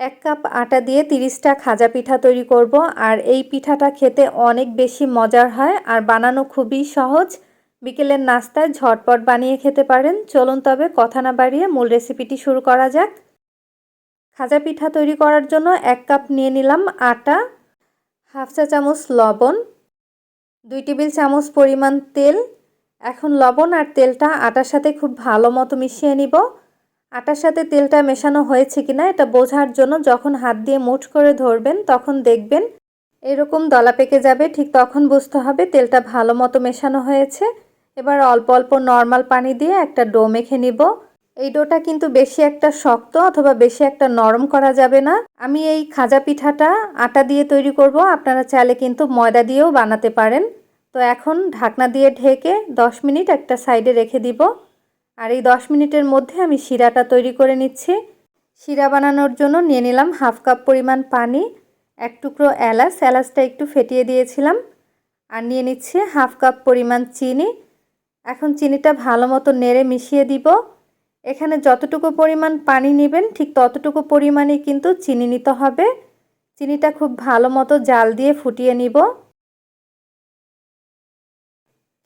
এক কাপ আটা দিয়ে তিরিশটা খাজা পিঠা তৈরি করব। আর এই পিঠাটা খেতে অনেক বেশি মজার হয় আর বানানো খুবই সহজ। বিকেলের নাস্তায় ঝটপট বানিয়ে খেতে পারেন। চলুন তবে কথা না বাড়িয়ে মূল রেসিপিটি শুরু করা যাক। খাজা পিঠা তৈরি করার জন্য এক কাপ নিয়ে নিলাম আটা, হাফ চা চামচ লবণ, দুই টেবিল চামচ পরিমাণ তেল। এখন লবণ আর তেলটা আটার সাথে খুব ভালো মতো মিশিয়ে নিব। আটার সাথে তেলটা মেশানো হয়েছে কিনা এটা বোঝার জন্য যখন হাত দিয়ে মুঠ করে ধরবেন, তখন দেখবেন এরকম দলা পেকে যাবে, ঠিক তখন বুঝতে হবে তেলটা ভালো মতো মেশানো হয়েছে। এবার অল্প অল্প নর্মাল পানি দিয়ে একটা ডো মেখে নিব। এই ডোটা কিন্তু বেশি একটা শক্ত অথবা বেশি একটা নরম করা যাবে না। আমি এই খাজা পিঠাটা আটা দিয়ে তৈরি করব, আপনারা চাইলে কিন্তু ময়দা দিয়েও বানাতে পারেন। তো এখন ঢাকনা দিয়ে ঢেকে 10 মিনিট একটা সাইডে রেখে দিব। আর এই 10 মিনিটের মধ্যে আমি শিরাটা তৈরি করে নিচ্ছি। শিরা বানানোর জন্য নিয়ে নিলাম হাফ কাপ পরিমাণ পানি, এক টুকরো এলাচ, এলাচটা একটু ফেটিয়ে দিয়েছিলাম। আর নিয়ে নিচ্ছি হাফ কাপ পরিমাণ চিনি। এখন চিনিটা ভালো মতো নেড়ে মিশিয়ে দিব। এখানে যতটুকু পরিমাণ পানি নেবেন, ঠিক ততটুকু পরিমাণে কিন্তু চিনি নিতে হবে। চিনিটা খুব ভালো মতো জাল দিয়ে ফুটিয়ে নিব।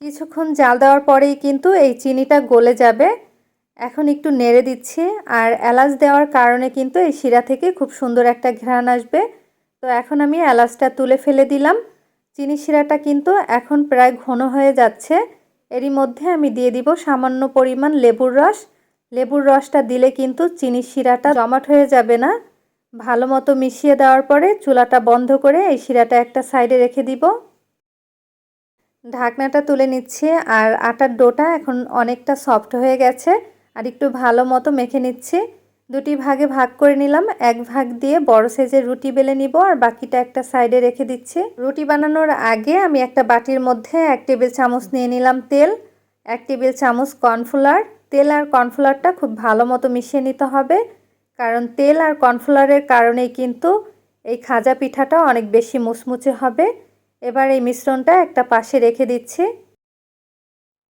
কিছুক্ষণ জাল দেওয়ার পরেই কিন্তু এই চিনিটা গলে যাবে। এখন একটু নেড়ে দিচ্ছি আর এলাচ দেওয়ার কারণে কিন্তু এই শিরা থেকে খুব সুন্দর একটা ঘ্রাণ আসবে। তো এখন আমি এলাচটা তুলে ফেলে দিলাম। চিনি শিরাটা কিন্তু এখন প্রায় ঘন হয়ে যাচ্ছে। এরই মধ্যে আমি দিয়ে দিব সামান্য পরিমাণ লেবুর রস। লেবুর রসটা দিলে কিন্তু চিনি শিরাটা জমাট হয়ে যাবে না। ভালো মতো মিশিয়ে দেওয়ার পরে চুলাটা বন্ধ করে এই শিরাটা একটা সাইডে রেখে দিব। ঢাকনাটা তুলে নিচ্ছি আর আটার ডোটা এখন অনেকটা সফট হয়ে গেছে আর একটু ভালো মতো মেখে নিচ্ছি। দুটি ভাগে ভাগ করে নিলাম, এক ভাগ দিয়ে বড় সাইজের রুটি বেলে নিব আর বাকিটা একটা সাইডে রেখে দিচ্ছি। রুটি বানানোর আগে আমি একটা বাটির মধ্যে এক টেবিল চামচ নিয়ে নিলাম তেল, এক টেবিল চামচ কর্নফ্লাওয়ার। তেল আর কর্নফ্লাওয়ারটা খুব ভালো মতো মিশিয়ে নিতে হবে, কারণ তেল আর কর্নফ্লাওয়ারের কারণেই কিন্তু এই খাজা পিঠাটা অনেক বেশি মুচমুচে হবে। এবার এই মিশ্রণটা একটা পাশে রেখে দিচ্ছি।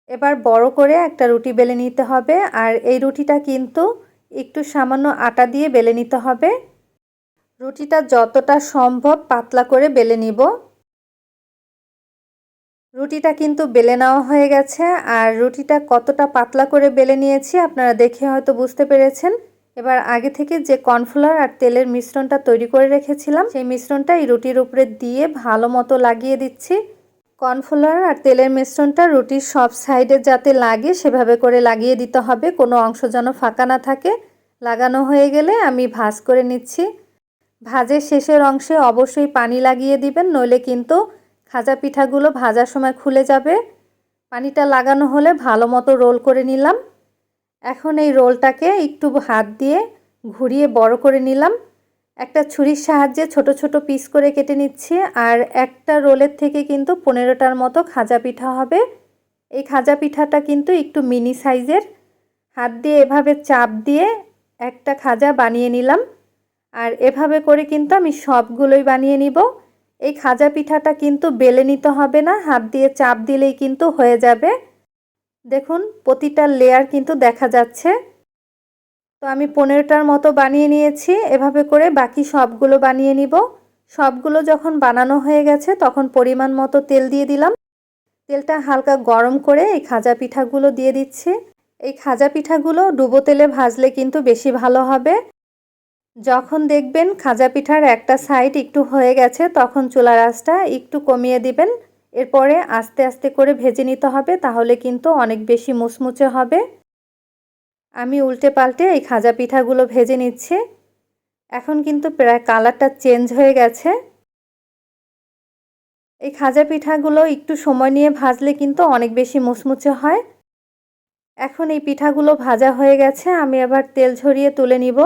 এবার বড় করে একটা রুটি বেলে নিতে হবে, আর এই রুটিটা কিন্তু একটু সামান্য আটা দিয়ে বেলে নিতে হবে। রুটিটা যতটা সম্ভব পাতলা করে বেলে নিব। রুটিটা কিন্তু বেলে নেওয়া হয়ে গেছে, আর রুটিটা কতটা পাতলা করে বেলে নিয়েছি আপনারা দেখে হয়তো বুঝতে পেরেছেন। এবার আগে থেকে যে কর্নফ্লাওয়ার আর তেলের মিশ্রণটা তৈরি করে রেখেছিলাম, সেই মিশ্রণটা এই রুটির উপরে দিয়ে ভালো মতো লাগিয়ে দিচ্ছি। কর্নফ্লাওয়ার আর তেলের মিশ্রণটা রুটির সব সাইডে যাতে লাগে, সেভাবে করে লাগিয়ে দিতে হবে। কোনো অংশ যেন ফাঁকা না থাকে। লাগানো হয়ে গেলে আমি ভাজ করে নিচ্ছি। ভাজের শেষের অংশে অবশ্যই পানি লাগিয়ে দিবেন, নইলে কিন্তু খাজা পিঠাগুলো ভাজার সময় খুলে যাবে। পানিটা লাগানো হলে ভালো মতো রোল করে নিলাম। এখন এই রোলটাকে একটু হাত দিয়ে ঘুরিয়ে বড় করে নিলাম। একটা ছুরির সাহায্যে ছোট ছোট পিস করে কেটে নিচ্ছি আর একটা রোলের থেকে কিন্তু পনেরোটার মতো খাজা পিঠা হবে। এই খাজা পিঠাটা কিন্তু একটু মিনি সাইজের। হাত দিয়ে এভাবে চাপ দিয়ে একটা খাজা বানিয়ে নিলাম। আর এভাবে করে কিন্তু আমি সবগুলোই বানিয়ে নিব। এই খাজা পিঠাটা কিন্তু বেলে নিতে হবে না, হাত দিয়ে চাপ দিলেই কিন্তু হয়ে যাবে। দেখুন, প্রতিটা লেয়ার কিন্তু দেখা যাচ্ছে। তো আমি পনেরোটার মতো বানিয়ে নিয়েছি, এভাবে করে বাকি সবগুলো বানিয়ে নিব। সবগুলো যখন বানানো হয়ে গেছে, তখন পরিমাণ মতো তেল দিয়ে দিলাম। তেলটা হালকা গরম করে এই খাজা পিঠাগুলো দিয়ে দিচ্ছি। এই খাজা পিঠাগুলো ডুবো তেলে ভাজলে কিন্তু বেশি ভালো হবে। যখন দেখবেন খাজা পিঠার একটা সাইড একটু হয়ে গেছে, তখন চুলার আঁচটা একটু কমিয়ে দিবেন। এরপরে আস্তে আস্তে করে ভেজে নিতে হবে, তাহলে কিন্তু অনেক বেশি মুচমুচে হবে। আমি উল্টে পাল্টে এই খাজা পিঠাগুলো ভেজে নিচ্ছি। এখন কিন্তু প্রায় কালারটা চেঞ্জ হয়ে গেছে। এই খাজা পিঠাগুলো একটু সময় নিয়ে ভাজলে কিন্তু অনেক বেশি মুচমুচে হয়। এখন এই পিঠাগুলো ভাজা হয়ে গেছে, আমি আবার তেল ঝরিয়ে তুলে নিব।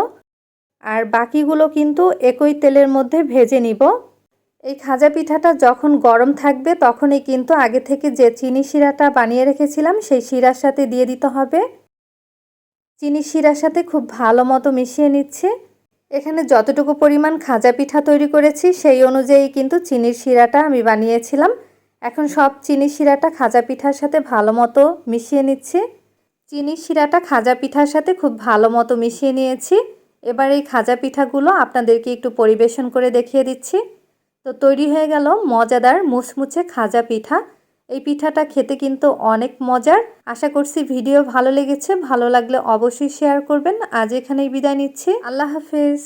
আর বাকিগুলো কিন্তু একই তেলের মধ্যে ভেজে নিব। এই খাজা পিঠাটা যখন গরম থাকবে, তখনই কিন্তু আগে থেকে যে চিনি শিরাটা বানিয়ে রেখেছিলাম, সেই শিরার সাথে দিয়ে দিতে হবে। চিনি শিরার সাথে খুব ভালো মতো মিশিয়ে নিচ্ছে। এখানে যতটুকু পরিমাণ খাজা পিঠা তৈরি করেছি, সেই অনুযায়ী কিন্তু চিনির শিরাটা আমি বানিয়েছিলাম। এখন সব চিনি শিরাটা খাজা পিঠার সাথে ভালো মতো মিশিয়ে নিচ্ছি। চিনি শিরাটা খাজা পিঠার সাথে খুব ভালো মতো মিশিয়ে নিয়েছি। এবার এই খাজা পিঠাগুলো আপনাদেরকে একটু পরিবেশন করে দেখিয়ে দিচ্ছি। তো তৈরি হয়ে গেল মজাদার মুচমুচে খাজা পিঠা। এই পিঠাটা খেতে কিন্তু অনেক মজার। আশা করছি ভিডিও ভালো লেগেছে। ভালো লাগলে অবশ্যই শেয়ার করবেন। আজ এখানেই বিদায় নিচ্ছি। আল্লাহ হাফেজ।